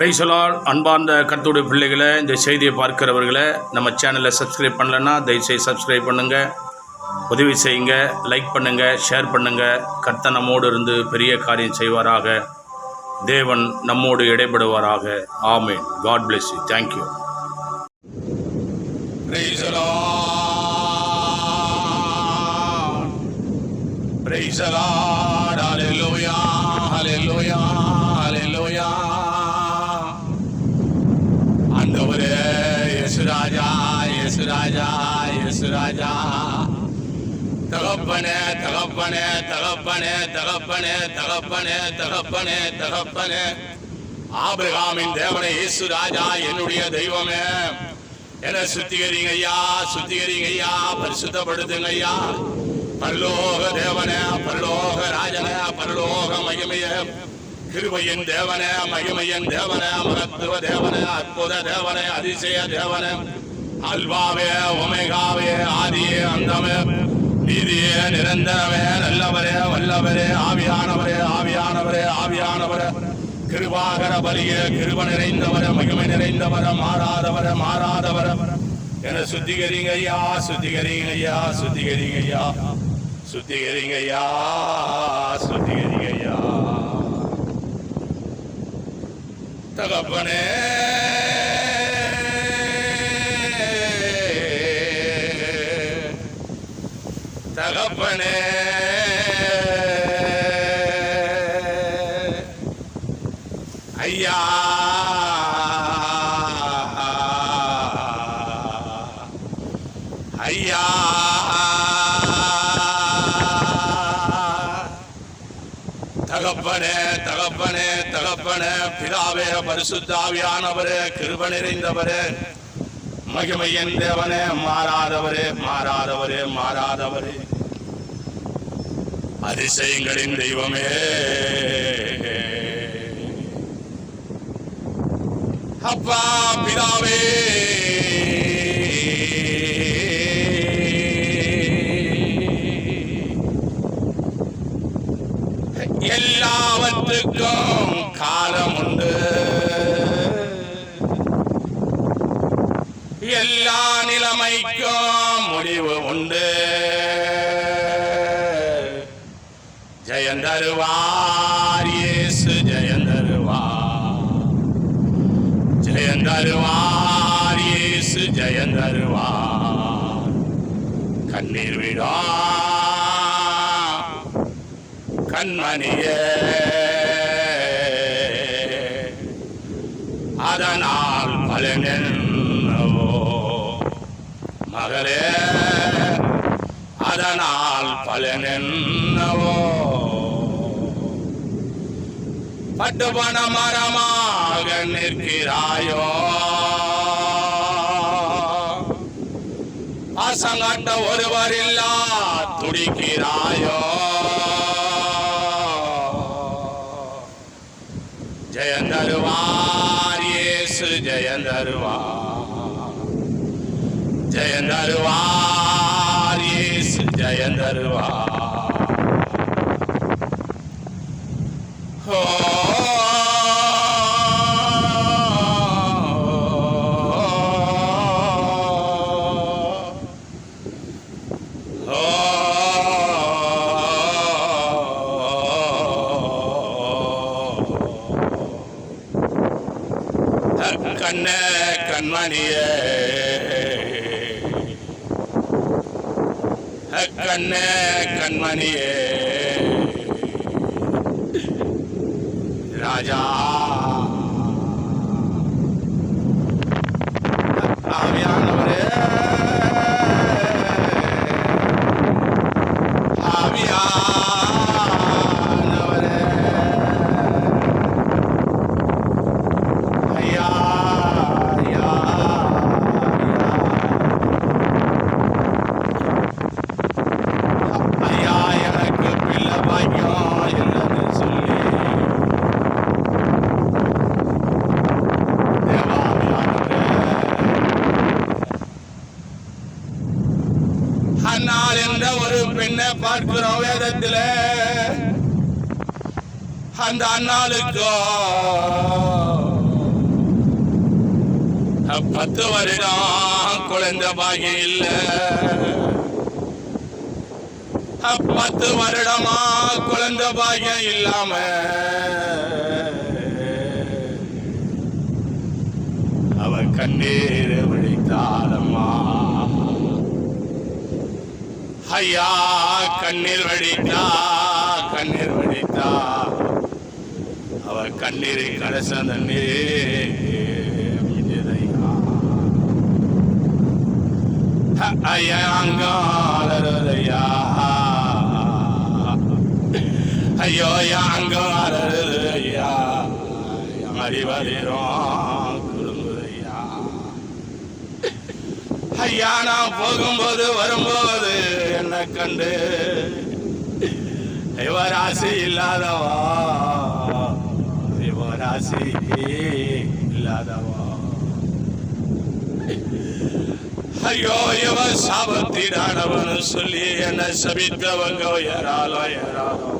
பிரைசலால் அன்பார்ந்த கர்த்தருடைய பிள்ளைகளை இந்த செய்தியை பார்க்கிறவர்களை நம்ம சேனலை சப்ஸ்கிரைப் பண்ணலைன்னா தயவுசெய்து சப்ஸ்கிரைப் பண்ணுங்கள் உதவி செய்யுங்க லைக் பண்ணுங்கள் ஷேர் பண்ணுங்கள் கர்த்தனமோடு நம்மோடு இருந்து பெரிய காரியம் செய்வாராக தேவன் நம்மோடு இடைபடுவாராக ஆமேன் God bless you thank you Praise the Lord. Praise the Lord. Hallelujah. Hallelujah. ஆண்டவரே இயேசு ராஜா இயேசு ராஜா இயேசு ராஜா தகப்பனே தகப்பனே தகப்பனே தகப்பனே தகப்பனே தகப்பனே தகப்பனே ஆபிரகாமின் தேவனே இயேசு ராஜா என்னுடைய தெய்வமே. என சுத்திகரிங்க ஐயா சுத்திகரிங்க ஐயா பரிசுத்தப்படுத்துங்க ஐயா. பரலோக தேவனே பரலோக ராஜன பரலோக மகிமைய. கிருபையின் தேவனே மகிமையின் தேவன மகத்துவ தேவன அற்புத தேவன அதிசய தேவன. அல்வாவே ஒமேகாவே ஆதியே அந்தமே நீதியே நிரந்தரமே நல்லவரே வல்லவரே ஆவியானவரே ஆவியானவரே ஆவியானவரே. கிருபாகர பலியே கிருப நிறைந்தவர மகிமை நிறைந்தவர மாறாதவர மாறாதவர. என சுத்திகரிங்க ஐயா சுத்திகரிங்க ஐயா சுத்திகரிங்க ஐயா. சுத்திகரிங்க ஐயா சுத்திகரிங்க ஐயா. தகப்பனே தகப்பனே பிதாவே பரிசுத்தாவியானவரே கிருப நிறைந்தவரே. மகிமையின் தேவனே மாறாதவரே மாறாதவரே மாறாதவரே. அதிசயங்களின் தெய்வமே. அப்பா பிதாவே. எல்லாவற்றுக்கும் காலம் உண்டு எல்லா நிலைமைக்கும் முடிவு உண்டு. ஜெயந்தருவார் இயேசு ஜெயந்தருவார். ஜெயந்தருவார் இயேசு ஜெயந்தருவார். கண்ணீர் விழா கண்மணியே. அதனால் பலனென்னவோ? மகளே அதனால் பலனென்னவோ? பட்டுபண மரமாக நிற்கிறாயோ? பசங்கட்ட ஒருவரில்லா துடிக்கிறாயோ? ஒருவர் இல்லா துடிக்கிறாயோ ஜெயந்தருவார் இயேசு ஜெயந்தருவார் ஜெயந்தருவார் இயேசு ஜெயந்தருவார் ஓ கண்ணே கண்ணே கண்மணியே ராஜா ஆவியானவரே ஆவியானவரே ஐயா ஐயா ஐயா எனக்கு பிள்ளை பாக்கியம் இல்லைன்னு சொல்லி தேவாவியானவரே அன்னாள் என்ற ஒரு பெண்ணை பார்க்கிறோம் வேதத்திலே அந்த பத்து வருடம் குழந்தை பாகியம் இல்ல. பத்து வருடமா குழந்தை பாகியம் இல்லாம. அவ கண்ணீர் வடித்தாரம்மா ஐயா கண்ணீர் வழித்தா கண்ணீர் வழித்தா அவ கண்ணீரை கடைச ஐயா அங்காலையா ஐயோ அங்காலையா அறிவறிறோம் குடும்பையா ஐயா நான் போகும்போது வரும்போது என்னை கண்டு இவராசி இல்லாதவா? இவராசி இல்லாதவா ஐயோ இவ சாபத்தினானவன் சொல்லி என்ன சபித்தவங்க ஏறாலோ ஏறாலோ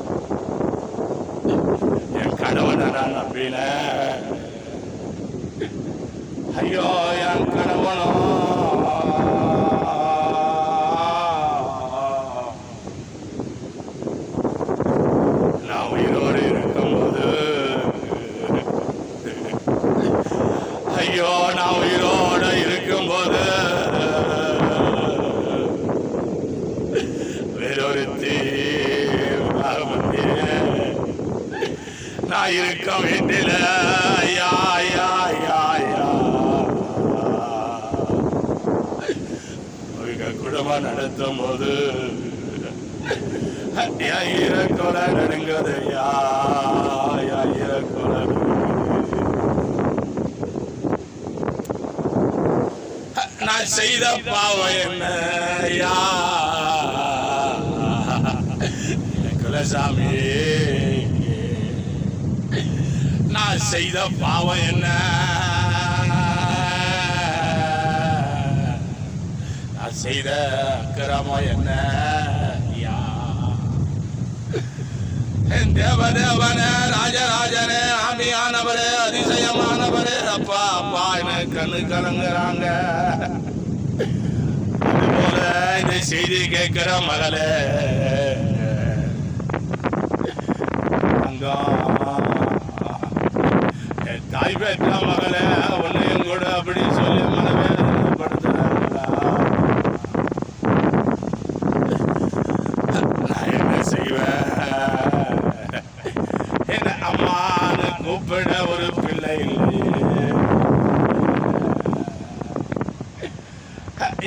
என் கணவனை நான் நம்பின ஐயோ என் கணவனோ நான் உயிரோடு இருக்கும்போது ஐயோ நான் உயிரோடு இருக்கும்போது வேறொருத்தி நான் இருக்க வேண்டில ஐயா குடும்பம் நடத்தும் போது ஈரக்கொலை நடுங்குது. ஐயா நான் செய்த பாவம் என்ன? யா. குலசாமி செய்த பாவம் என்ன? நான் செய்த அக்கிரமம் என்ன? என் தேவதேவனே ராஜராஜனே ஆமியானவரே அதிசயமானவரே அப்பா அப்பா என்ன கண்ணு கலங்குறாங்க. அதுபோல இந்த செய்தி கேட்கிற மகளே அங்கம் என் தாய் பெற்ற மகளே உன்னையும் கூட அப்படி சொல்லி மனவேதனைப்படுத்துறாங்களா நான் என்ன செய்வேன்? என்ன அம்மான்னு கூப்பிட ஒரு பிள்ளை இல்லையே.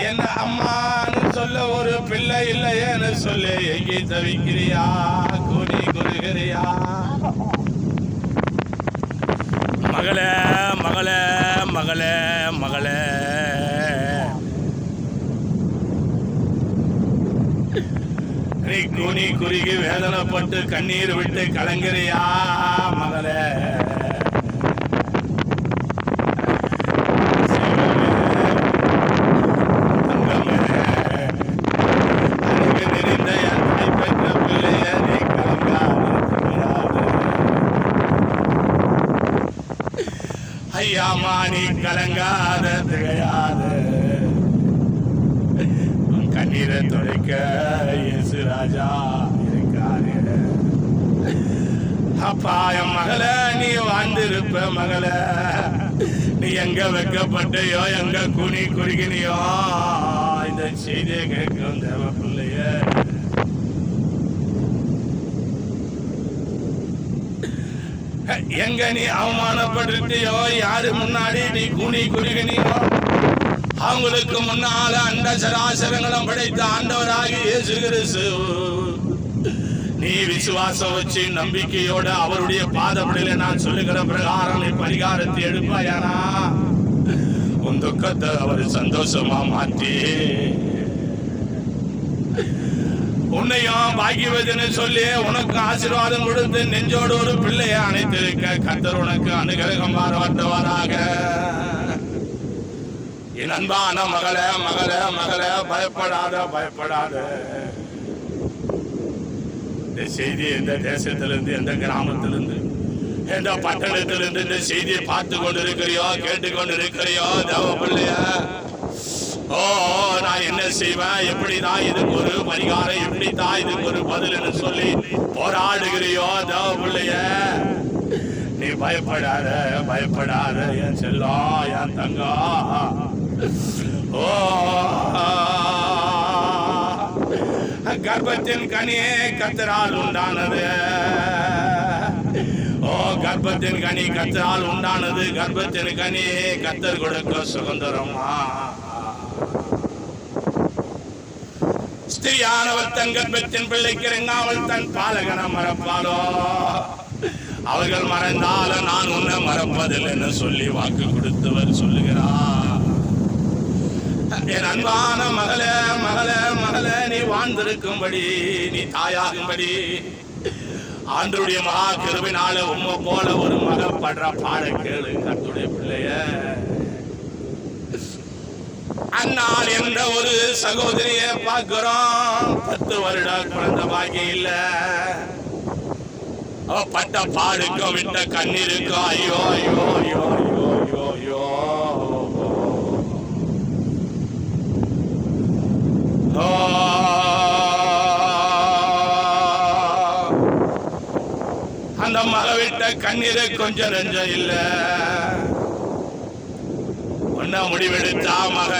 என்ன அம்மான்னு சொல்ல ஒரு பிள்ளை இல்லையேன்னு சொல்லி எங்கே தவிக்கிறியா? கூனி குறுகிறியா? மகளே மகளே மகளே மகளே. நீ கூனி குறுகி வேதனைப்பட்டு கண்ணீர் விட்டு கலங்கிறியா மகளே தங்கமே, அறிவு நிறைந்த என் தாய் பெற்ற பிள்ளையே, நீ கலங்காதே, துயராதே. ஐயாமா நீ கலங்காத திகையாத உன் கண்ணீரை துடைக்க இயேசு ராஜா இருக்காரு அப்பா என் மகள நீ வாழ்ந்திருப்ப மகள. நீ எங்க வைக்கப்பட்டையோ எங்க குனி குறுகினியோ இந்த செய்தியை கேட்கும் தேவ பிள்ளைய. எங்க நீ அவமானப்பட்டுட்டியோ யாரு முன்னாடி நீ குனி குறுகினியோ? அவங்களுக்கு முன்னால அண்ட சராசரங்களும் படைத்த ஆண்டவராகி இயேசு கிறிஸ்து. நீ விசுவாசம் வச்சு நம்பிக்கையோட அவருடைய பாதப்படையில நான் சொல்லுகிற பிரகாரம் நீ பரிகாரத்தை எடுப்பாயானா? உன் துக்கத்தை அவர் சந்தோஷமா மாற்றி உன்னையும் பாக்கியவதன்னு சொல்லி உனக்கு ஆசீர்வாதம் கொடுத்து நெஞ்சோடு ஒரு பிள்ளையை அணைத்திருக்க கத்தர் உனக்கு அனுகிரகம் பாராட்டுவாராக என் அன்பான மகள மகள மகள பயப்படாத பயப்படாத. இந்த செய்தி எந்த தேசத்திலிருந்து எந்த கிராமத்திலிருந்து எந்த பட்டணத்திலிருந்து இந்த செய்தியை பார்த்து கொண்டிருக்கிறியோ கேட்டு கொண்டிருக்கிறியோ தேவ பிள்ளைய. ஓ நான் என்ன செய்வேன்? எப்படி தான் இதுக்கு ஒரு பரிகாரம் எப்படி தான் இதுக்கு ஒரு பதில்னு சொல்லி போராடுகிறியோ தேவ பிள்ளைய. நீ பயப்படாத பயப்படாத என் செல்லம் என் தங்கா. ஓ கர்ப்பத்தின் கனியே கத்தரால் உண்டானது. ஓ கர்ப்பத்தின் கனி கத்தரால் உண்டானது. கர்ப்பத்தின் கனி கத்தர் கொடுக்க சுதந்திரமா? ஸ்திரியானவர் தன் கர்ப்பத்தின் பிள்ளைக்கு இறங்காமல் தன் பாலகனை மறப்பாளோ? அவர்கள் மறந்தாலும் நான் உன்னை மறப்பதில்லைன்னு சொல்லி வாக்கு கொடுத்தவர் சொல்லுகிறார். என் அன்பான மகளே மகளே வாழ்ந்திருக்கும்படி நீ தாயாகும்படி. ஆண்டருடைய மகா கிருபினால உம்மை போல ஒரு மக படுற பாட கேளு கத்துடைய பிள்ளைய. அண்ணாள் என்ற ஒரு சகோதரிய பார்க்கிறோம். பத்து வருடம் குழந்த பாக்கியம் இல்ல. அவ பட்ட பாடுக்கும் விட்ட கண்ணீருக்கும் ஐயோ ஐயோ ஐயோ ஐயோ ஆ. அந்த மக விட்ட கண்ணீரை கொஞ்சம் நெஞ்சம் இல்ல. ஒன்ன முடிவெடுத்தா மக.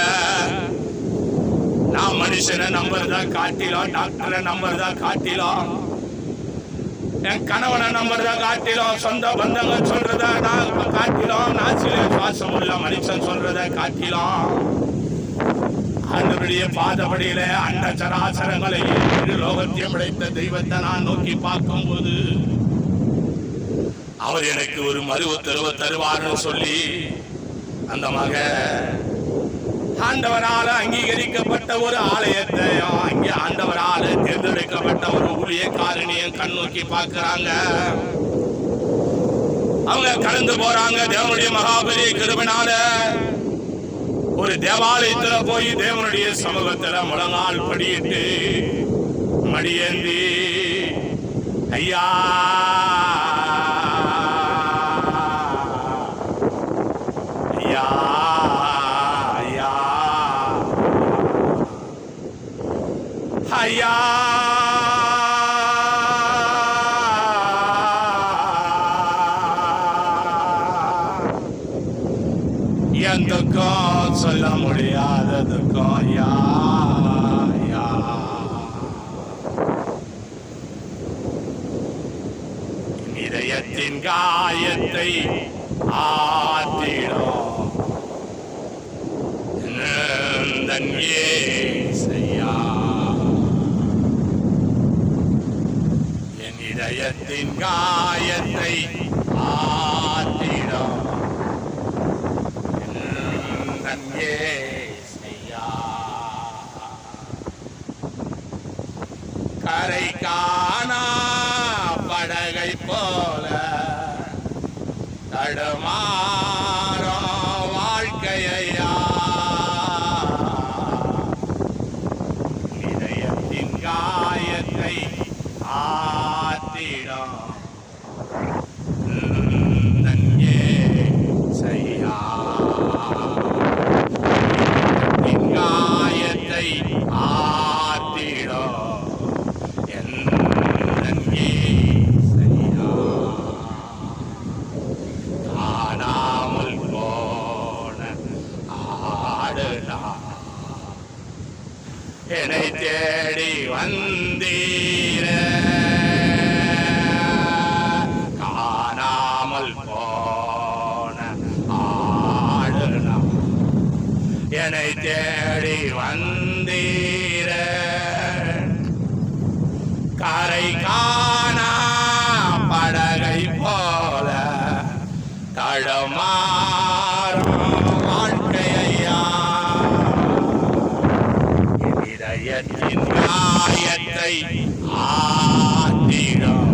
நான் மனுஷனை நம்புறதா காட்டிலும் டாக்டரை நம்புறதா காட்டிலும் என் கணவனை நம்புறதா காட்டிலும் சொந்த பந்தங்கள் சொல்றதா நான் காட்டிலும் நாசிலே சுவாசம் உள்ள மனுஷன் சொல்றத காட்டிலும் ஆண்டவருடைய பாதபடியில அண்ட சராசரங்களை லோகத்தை படைத்த தெய்வத்தை நான் நோக்கி பார்க்கும்போது அவர் எனக்கு ஒரு மறு உத்தரவு தருவார்னு சொல்லி அந்த மக ஆண்டவரால் அங்கீகரிக்கப்பட்ட ஒரு ஆலயத்தையும் அங்கே ஆண்டவரால் தேர்ந்தெடுக்கப்பட்ட ஒரு ஊழியக்காரணியும் கண் நோக்கி பார்க்கிறாங்க. அவங்க கலந்து போறாங்க தேவனுடைய மகாபலி கிருபனால ஒரு தேவாலயத்துல போய் தேவனுடைய சமூகத்துல முழங்கால் படியிட்டு மடியேந்தி ஐயா! ஐயா! ஐயா! ஐயா! வாழ்க்கையா இதயத்தின் காயத்தை ஆத்திடும்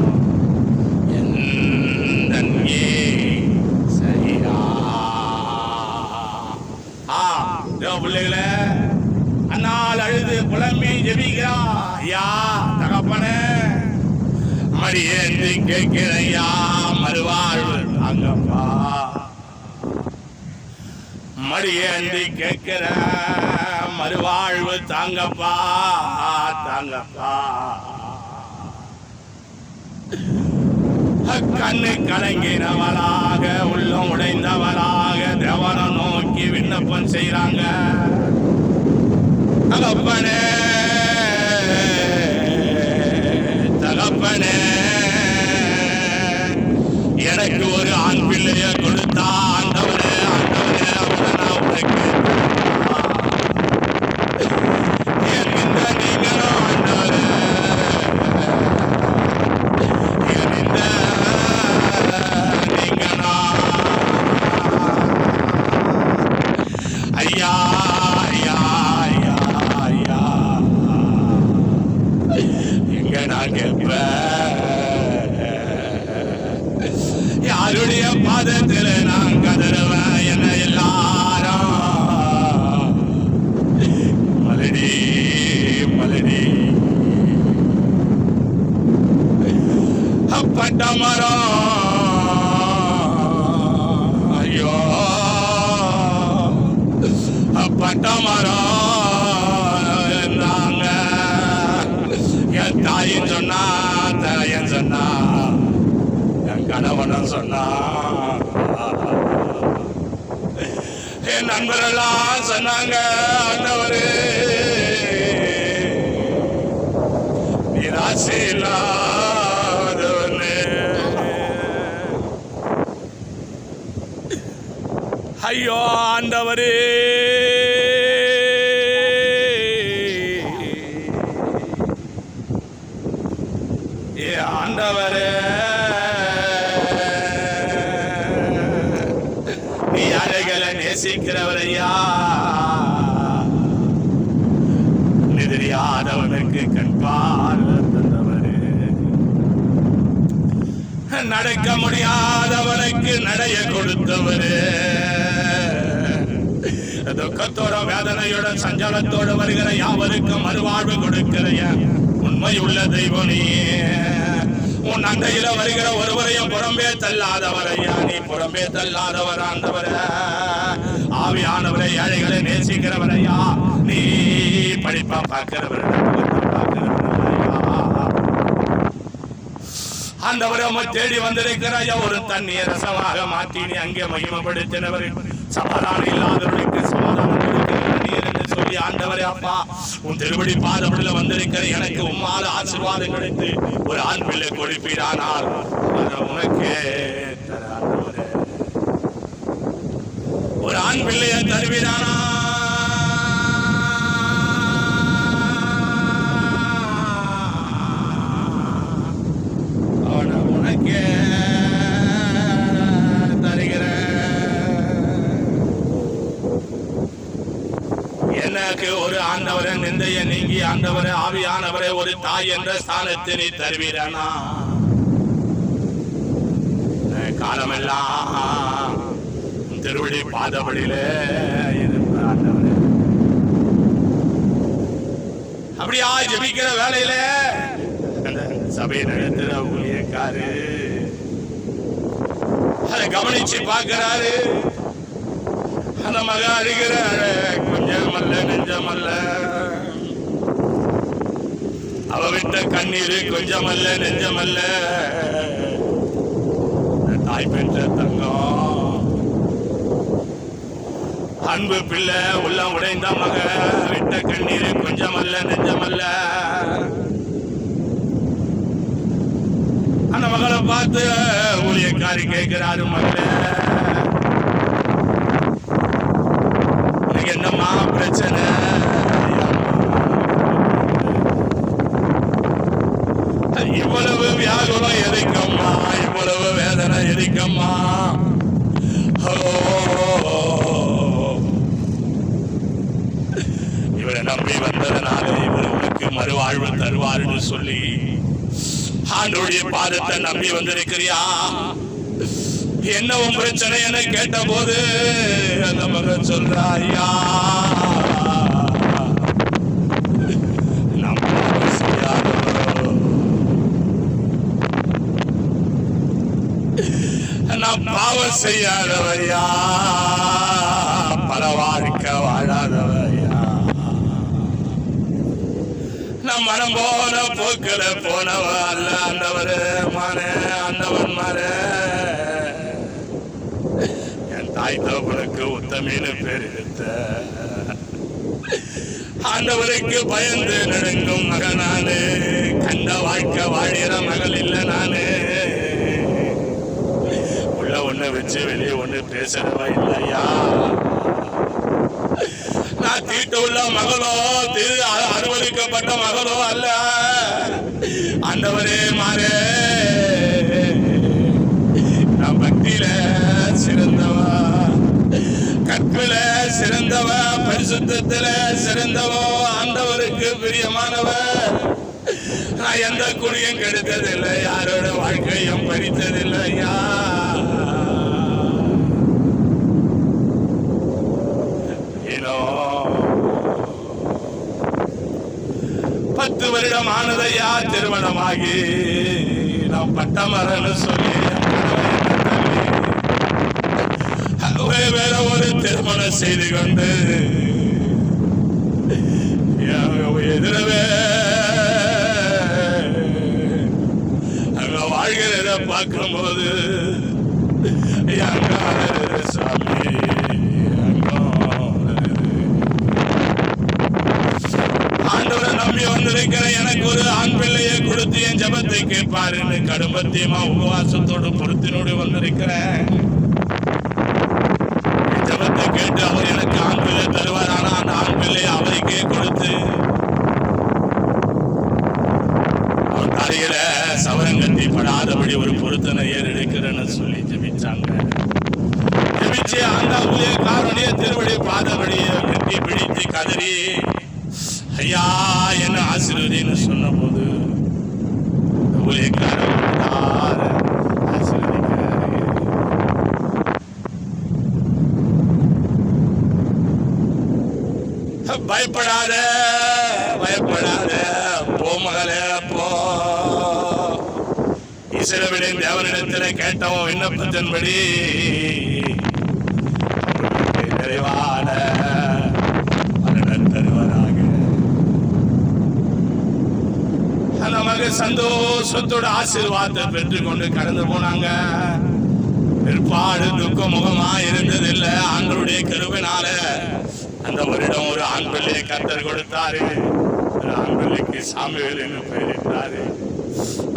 எந்தன் ஏசையா. ஆ, பிள்ளைகளே. அண்ணால் அழுது புலம்பி ஜெபிக்கிறா ஐயா தகப்பனே. மடியேந்து கேட்கிறையா மறு மறுவாழ்வு தாங்கப்பா மடியேந்தி கேட்கிற மறுவாழ்வு தாங்கப்பா தாங்கப்பா. கண்ணு கலங்கினவளாக உள்ளம் உடைந்தவளாக தேவனை நோக்கி விண்ணப்பம் செய்யறாங்க தகப்பனே தகப்பனே எனக்கு ஒரு ஆண் பிள்ளைய கொடுத்தா ஆண்டவரே ஆண்டவரே அவனை நான் உனக்கு என்கின்ற நீங்களும் ஆண்டவரே என்கின்ற நீங்களும் ஐயா ஐயா ஐயா ஐயா எங்க நான் கேட்பேன் யாருடைய பாதத்தில் நான் கதறுவேன் என்ன எல்லாரும் மலடி மலடி பட்ட மரம் ஐயோ பட்ட மரம் நாங்க என் சொன்னா தாயன் சொன்னா என் கணவனும் சொன்னா என் நண்பரெல்லாம் சொன்னாங்க ஆண்டவரே நிராசை இல்லாதவனே ஐயோ ஆண்டவரே. ஆண்டவரே நீ அழகளை நேசிக்கிறவரையா? எதிரியாதவனுக்கு கண்பால் தந்தவரே. நடக்க முடியாதவனுக்கு நடைய கொடுத்தவரே. துக்கத்தோட வேதனையோட சஞ்சலத்தோடு வருகிற யாவருக்கும் மறுவாழ்வு கொடுக்கிறைய? உண்மையுள்ள உள்ள நீ உன் அண்டையில வருகிற ஒருவரையும் புறம்பே தள்ளாதவரையா நீ புறம்பே தள்ளாதவர் ஆண்டவர. ஆவியானவரை ஏழைகளை நேசிக்கிறவரையா நீ படிப்பா பார்க்கிறவர் பார்க்கிறவரையா. தேடி வந்திருக்கிறாயா ஒரு தண்ணீர் ரசமாக மாற்றி நீ அங்கே மகிமப்படுத்தினவர் சமாதானம் இல்லாதவர்களுக்கு சமாதானம் சொல்லி ஆண்டவரே அப்பா உன் திருவடி பாதப்படியில் வந்திருக்கிற எனக்கு உம்மால ஆசீர்வாதம் கிடைத்து ஒரு ஆண் பிள்ளை கொடுப்பீரானால் உனக்கே ஒரு ஆண் பிள்ளையை தருவீரானா ஆண்டவரே நிந்தைய நீங்கி ஆண்டவரே ஆவியானவரை ஒரு தாய் என்ற ஸ்தானத்தை நீ தருவீரனா காலமெல்லாம் உன் திருவடி பாதபடியிலே ஆண்டவரே. அப்படியா ஜெபிக்கிற வேலையில அந்த சபை நடத்துற ஊழியக்காரு. அதை கவனிச்சு பார்க்கிறாரு. அந்த மக அழுகிற நெஞ்சமல்ல நெஞ்சமல்ல. அவ விட்ட கண்ணீர் கொஞ்சமல்ல நெஞ்சமல்ல. தாய் பெற்ற தங்கம். அன்பு பிள்ளை உள்ள உடைந்த மக விட்ட கண்ணீர் கொஞ்சமல்ல நெஞ்சமல்ல. அந்த மகளை பார்த்து ஊழியக்காரி கேட்கிறாரு மகளை உனக்கு என்னம்மா பிரச்சனை இவ்வளவு வியாகுலம் எரிக்கம்மா இவ்வளவு வேதனை எரிக்கம்மா. இவரை நம்பி வந்ததனால இவர் உனக்கு மறுவாழ்வு தருவார்னு சொல்லி ஆண்டோடைய பாதத்தை நம்பி வந்திருக்கிறியா? என்ன உன் பிரச்சனை என கேட்ட போது அந்த மகன் சொல்றா ஐயா நம்மால செய்யாதவரோ. பாவம் செய்யாதவையா பல வாழ்க்கை வாழாதவையா. நம் மனம் போன போக்கில போனவ அல்ல ஆண்டவரே மானே அந்தவன் மானே என் தாய் தகவனுக்கு உத்தமீனு பேர் எடுத்த. ஆண்டவருக்கு பயந்து நடுங்கும் மகனானு கண்ட வாழ்க்கை வாழிற மகள் இல்ல நானு. வச்சு வெளியே ஒண்ணு பேசுறவா இல்லையா? நான் தீட்டு உள்ள மகளோ திரு அனுமதிக்கப்பட்ட மகளோ அல்ல. அந்தவரே மாறே. நான் பக்தியில சிறந்தவா? கற்பில சிறந்தவ? பரிசுத்தில சிறந்தவோ? ஆண்டவருக்கு பிரியமானவ? நான் எந்த குடியும் கெடுத்ததில்லை. யாரோட வாழ்க்கையும் பறித்ததில்லையா பத்து வருடம் ஆனதையா திருமணமாகி? நாம் பட்டமரன்னு சொல்லி வேற ஒரு திருமணம் செய்து கொண்டு எதிரவே. அங்க வாழ்கிறத பார்க்கும் போது சாமி அங்க ஆண்டவரை இருக்கிற எனக்கு ஒரு ஆண் பிள்ளையை கொடுத்து என் ஜபத்தை கேட்பாருன்னு கடும்பத்தியமா உபவாசத்தோடு பொருத்தினோடு வந்திருக்கிறேன். ஜபத்தை கேட்டு அவர் எனக்கு ஆண் பிள்ளை தருவார். ஆனா அந்த ஆண் பிள்ளையை அவருக்கே கொடுத்து அவர் தலையில சவரங்கத்தி படாதபடி ஒரு பொருத்தனை ஏறெடுக்கிறேன்னு சொல்லி ஜபிச்சாங்க. ஜபிச்சு அந்த காரணிய திருவடி பாதபடியை கட்டி பிடித்து கதறி ஐயா ஆசீர்வதின்னு சொன்னபோது ஊழியக்காரர் மனதார பயப்படாத பயப்படாத போ மகளே போ. இஸ்ரவேலின் தேவனிடத்தில் கேட்டவன் விண்ணப்பத்தின்படி சந்தோஷத்தோட ஆசீர்வாதத்தை பெற்றுக்கொண்டு கடந்து போனாங்க. பிற்பாடு துக்க முகமா இருந்ததில்ல. ஆண்களுடைய கருவினால அந்த வருடம் ஒரு ஆண் பிள்ளையை கத்தர் கொடுத்தாரு. ஆண் பிள்ளைக்கு சாமிவேல் என்று பெயரிட்டாரு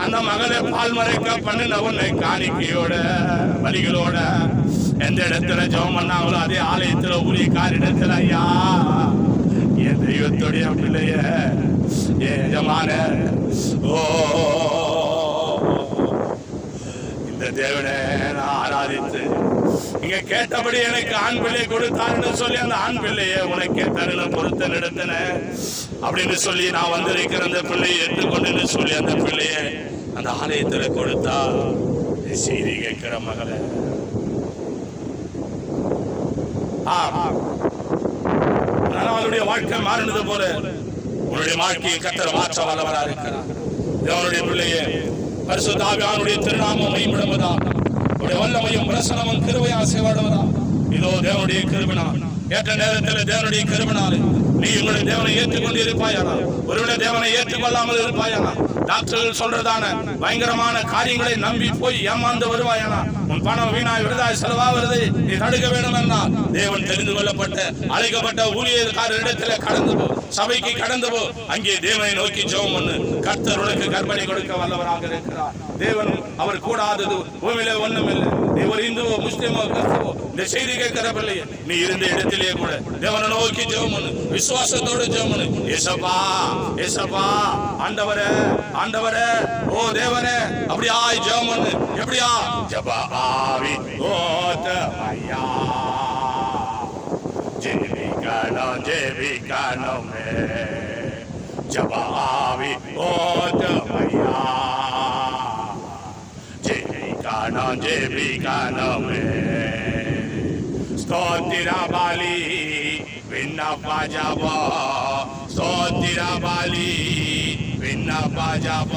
அந்த மகளை பால் மறைக்க பண்ணின உன்னை காணிக்கையோட வலிகளோட எந்த இடத்துல ஜெபம் பண்ணாங்களோ அதே ஆலயத்துல ஊழியக்கார இடத்துல ஐயா. என் தெய்வத்துடைய பிள்ளைய என் எஜமான. இந்த தேவனை நான் ஆராதித்து இங்க கேட்டபடி எனக்கு ஆண் பிள்ளை கொடுத்தாருன்னு சொல்லி அந்த ஆண் பிள்ளையை உனக்கே தருண பொருத்த நடத்தின. அப்படின்னு சொல்லி நான் வந்திருக்கிற அந்த பிள்ளையை ஏற்றுக்கொண்டுன்னு சொல்லி அந்த பிள்ளையை அந்த ஆலயத்துல கொடுத்தா செய்தி கேட்கிற மகளை. ஆ. வாழ்க்கை மாறினது போல. உன்னுடைய வாழ்க்கையை கத்தர் மாற்ற வல்லவராக இருக்கிறார் தேவனுடைய பிள்ளையே? பரிசுத்தாவியானுடைய திருநாமம் மைப்படுவதா உடைய வல்லமையும் பிரசனமும் கிருபையா சேவாடுவதா இதோ தேவனுடைய கிருபினா. ஏற்ற நேரத்தில் தேவனுடைய கிருபினாலே. நீ உங்களுடைய தேவனை ஏற்றுக்கொண்டு இருப்பாயானா ஒருவேளை தேவனை ஏற்றுக்கொள்ளாமல் இருப்பாயானா டாக்டர்கள் சொல்றதான பயங்கரமான காரியங்களை நம்பி போய் ஏமாந்து வருவாயானா உன் பணம் வீணாய் விடுதாய் செலவா நீ தடுக்க வேண்டும் என்றால் தேவன் தெரிந்து கொள்ளப்பட்ட அழைக்கப்பட்ட ஊழியர்காரரிடத்துல கடந்து போ. சபைக்கு கடந்து போ. அங்கே தேவனை நோக்கி ஜெபம் பண்ணு கர்த்தர் உனக்கு கற்பனை கொடுக்க வல்லவராக இருக்கிறார். தேவன் அவர் கூடாதது பூமியில ஒண்ணும் இல்லை நீ ஒரு இந்துவோ முஸ்லிமோ கிறிஸ்துவோ இந்த செய்தி கேட்கிற பிள்ளைய நீ இருந்த இடத்திலேயே கூட தேவனை நோக்கி ஜெபம் பண்ணு விசுவாசத்தோட ஜெபம் பண்ணு ஏசப்பா ஏசப்பா ஆண்டவரே ஆண்டவரே ஓ தேவனே அப்படியா ஜெபம் பண்ணு எப்படியா? ஜபா ஆவி ஓதமையா ஜெபிக்கணும் ஜெபிக்கணுமே ஜபாவி ஓதமையா ஜெபிக்கணும் ஜெபிக்கணுமே ஸ்தோத்திர பலி விண்ணப்ப ஜப ஸ்தோத்திர பலி விண்ணப்ப ஜப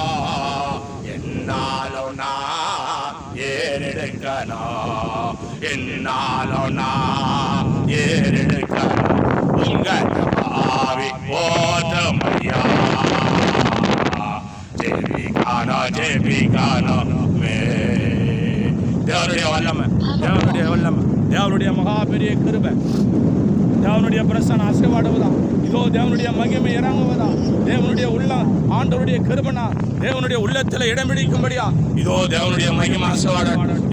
என்னாலும் நான் ஏறெடுக்கணும் என்னாலும் நான் ஏறெடுக்க உங்கள் ஆவி ஓட்டமையா ஜெபிக்கானோ ஜெபிக்கானோ மே தேவனுடைய வல்லமை தேவனுடைய வல்லமை தேவனுடைய மகா பெரிய கிருபை தேவனுடைய பிரசன் அசைவாடுவதா இதோ தேவனுடைய மகிமை இறங்குவதா தேவனுடைய உள்ள ஆண்டவருடைய கிருபனா தேவனுடைய உள்ளத்துல இடம் பிடிக்கும்படியா இதோ தேவனுடைய மகிமை அசைவாட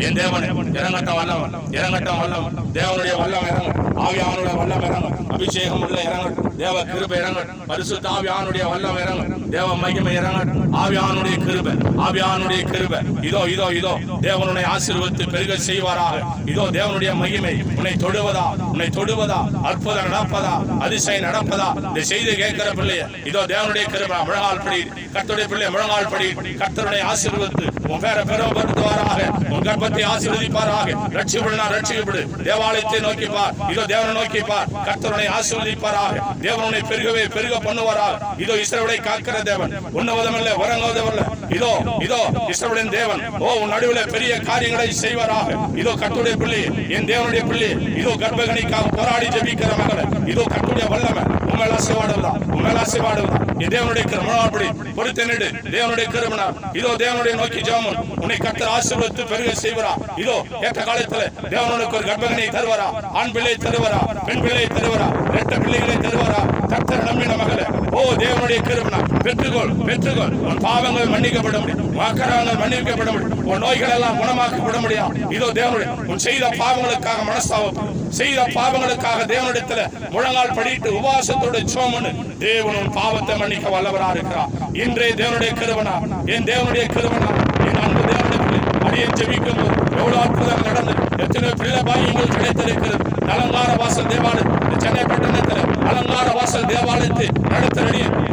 என் தேவன் இறங்கட்ட வல்லம் இறங்கட்ட வல்லம் தேவனுடைய வல்லம் இறங்க. ஆவியானோட வல்லம் அபிஷேகம் உள்ள இறங்க தேவ கிருபை இறங்க. பரிசுத்த ஆவியானுடைய வல்லம் இறங்க. தேவ மகிமை இறங்க. ஆவியானுடைய கிருபை ஆவியானுடைய கிருபை. இதோ இதோ இதோ தேவனுடைய ஆசீர்வத்து பெருக செய்வாராக. இதோ தேவனுடைய மகிமை உன்னை தொடுவதா? உன்னை தொடுவதா? அற்புதம் நடப்பதா? அதிசயம் நடப்பதா? இந்த செய்தி கேட்கிற பிள்ளைய இதோ தேவனுடைய கிருபை. முழங்கால் படி. கத்தருடைய பிள்ளை முழங்கால் படி. கத்தருடைய ஆசீர்வத்து உன் பேரை பெருமைப்படுத்துவாராக உன் கர்ப்பத்தை ஆசீர்வதிப்பாராக. ரட்சிப்படுனா ரட்சிக்கப்படு. தேவாலயத்தை நோக்கிப்பார் இதோ தேவனை நோக்கிப்பார் கத்தருடைய கர்த்தருடைய ஆசீர்வதிப்பாராக. தேவனுடைய பெருகவே பெருக பண்ணுவாரா? இதோ இஸ்ரவேலை காக்கிற தேவன். உன்னவதமல்ல வரங்கவதமல்ல இதோ இதோ இஸ்ரவேலின் தேவன். ஓ உன் நடுவில் பெரிய காரியங்களை செய்வாராக. இதோ கத்துடைய பிள்ளை என் தேவனுடைய பிள்ளை. இதோ கர்ப்பகணிக்காக போராடி ஜெபிக்கிற மகளை. இதோ கட்டுடைய வல்லமை. உண்மையில ஆசைவாடுவதா உண்மையில ஆசைவாடுவதா என் தேவனுடைய கிருமணாப்படி பொறுத்து நின்று தேவனுடைய கிருமணா இதோ தேவனுடைய நோக்கி ஜாமன் உன்னை கர்த்தர் ஆசீர்வதித்து பெருக செய்வரா. இதோ ஏற்ற காலத்துல தேவனுக்கு ஒரு கர்ப்பகனை தருவாரா. ஆண் பிள்ளை தருவாரா. பெண் பிள்ளை தருவாரா. ரெட்ட பிள்ளைகளை தருவாரா. கத்தர் நம்பின மகளே. ஓ தேவனுடைய கிருபனா. பெற்றுக்கொள் பெற்றுக்கொள். உன் பாவங்கள் மன்னிக்கப்பட முடியும். வாக்கரங்கள் மன்னிக்கப்பட முடியும். உன் நோய்கள் எல்லாம் குணமாக்கப்பட முடியும். இதோ தேவனுடைய உன் செய்த பாவங்களுக்காக மனஸ்தாபம். செய்த பாவங்களுக்காக தேவனிடத்துல முழங்கால் படிட்டு உபாசத்தோட சோமனு. தேவனும் பாவத்தை மன்னிக்க வல்லவரா இருக்கிறார். இன்றே தேவனுடைய கிருவனா என் தேவனுடைய கிருபனா. என் அன்பு தேவனுடைய அடியை ஜெபிக்கும் போது எவ்வளவு அற்புதம் நடந்தது எத்தனை பிள்ளை பாக்கியங்கள் கிடைத்திருக்கிறது. அலங்கார வாசல் தேவாலயம் சென்னை பட்டணத்தில் அலங்கார வாசல் தேவாலயத்தை நடத்த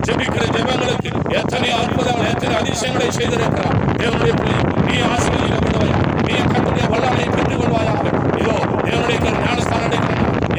ஜெபிக்கிற ஜெபங்களுக்கு எத்தனை அற்புதங்கள் எத்தனை அதிசயங்களை செய்திருக்கிறார். தேவனுடைய பிள்ளை நீ ஆசிரியர் நீ கட்டுடைய வல்லமையை பெற்றுக் கொள்வாயா இதோ தேவனுடைய கரு ஞானஸ்தானம்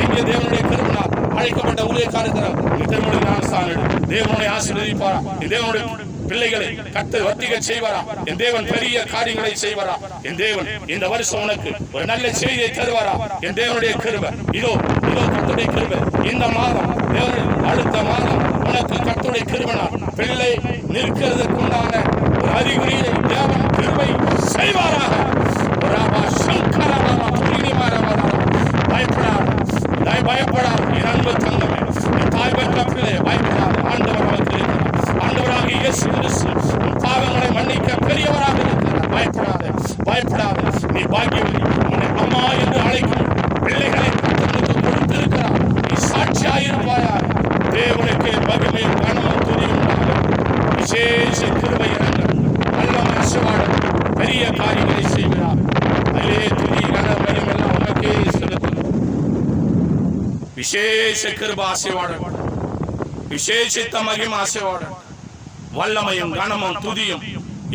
எடுக்கணும் தேவனுடைய கருவினால் அழைக்கப்பட்ட ஊழியக்காரர்கள் திருமண ஞானஸ்தானம் தேவனுடைய ஆசீர்வதிப்பாரா? தேவனுடைய பிள்ளைகளை கத்து வர்த்திக செய்வாரா? என் தேவன் பெரிய காரியங்களை செய்வாரா? என் தேவன் இந்த வருஷம் உனக்கு ஒரு நல்ல செய்தியை தருவாரா? என் தேவனுடைய கிருபை. இதோ இதோ கத்துடைய கிருபை. இந்த மாதம் தேவனுடைய அடுத்த மாதம் உனக்கு கத்துடைய கிருபனால் பிள்ளை நிற்கிறதுக்குண்டான ஒரு அறிகுறியை தேவன் கிருபை செய்வாராக ராமா சங்கரராமா துரினிமாரவரா பயப்படாத தாய் பயப்படாத என் அன்பு தங்கமே என் தாய் பெற்ற பிள்ளை பயப்படாத ஆண்டவர் நமக்கு இருக்கிறார் ஆண்டவராக இயேசு கிறிஸ்து உன் பாவங்களை மன்னிக்க பெரியவராக இருக்கிறார் பயப்படாத பயப்படாத நீ பாக்கியவதி உன்னை அம்மா என்று அழைக்கும் பிள்ளைகளை கத்தனுக்கு கொடுத்திருக்கிறார் நீ சாட்சியாயிருப்பாயாக தேவனுக்கு மகிமையும் கனமும் துணியும் விசேஷ கிருபை இறங்கும் வல்லமை அசைவாடும் பெரிய காரியங்களை செய்கிறார் அதிலே துணி கன மகிமெல்லாம் உனக்கே செலுத்தும் விசேஷ கிருப விசேஷித்த மகிம் ஆசைவாடும் வல்லமையும் கனமும் துதியும்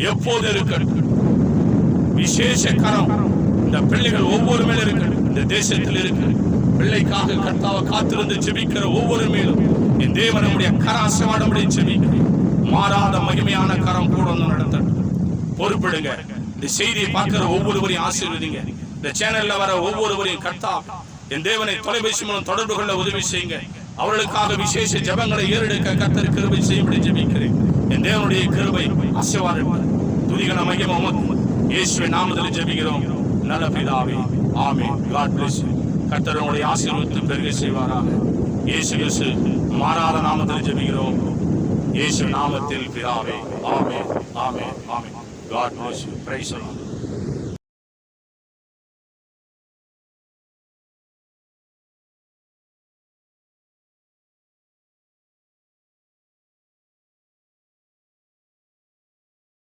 எப்போது இருக்கட்டும் விசேஷ கரம் இந்த பிள்ளைகள் ஒவ்வொரு மேல இருக்கு இந்த தேசத்தில் இருக்கு பிள்ளைக்காக கர்த்தாவை காத்திருந்து ஜெபிக்கிற ஒவ்வொரு மேலும் என் தேவன் நம்முடைய கராசவாடமுடைய ஜெபிக்கிறேன் மாறாத மகிமையான கரம் கூட வந்து நடத்தட்டும் பொறுப்பிடுங்க இந்த செய்தியை பார்க்கிற ஒவ்வொருவரையும் ஆசீர்வதிங்க இந்த சேனல்ல வர ஒவ்வொருவரையும் கர்த்தா என் தேவனை தொலைபேசி மூலம் தொடர்பு கொள்ள உதவி செய்யுங்க. அவர்களுக்காக விசேஷ ஜெபங்களை ஏறெடுக்க கத்தர் கிருபை செய்யும்படி ஜெபிக்கிறேன். என் தேவனுடைய கிருபை ஆசீர்வாதம். துதிகள் மகிமை உமக்கு. இயேசுவின் நாமத்தில் ஜெபிக்கிறோம். நல்ல பிதாவே ஆமே காட் பிளஸ் கர்த்தர் உங்களை ஆசீர்வதித்து செய்வாராக. இயேசு இயேசு மாறாத நாமத்தில் ஜபிக்கிறோம். இயேசு நாமத்தில் பிதாவே ஆமே ஆமே ஆமே காட் பிளஸ் பிரைஸ்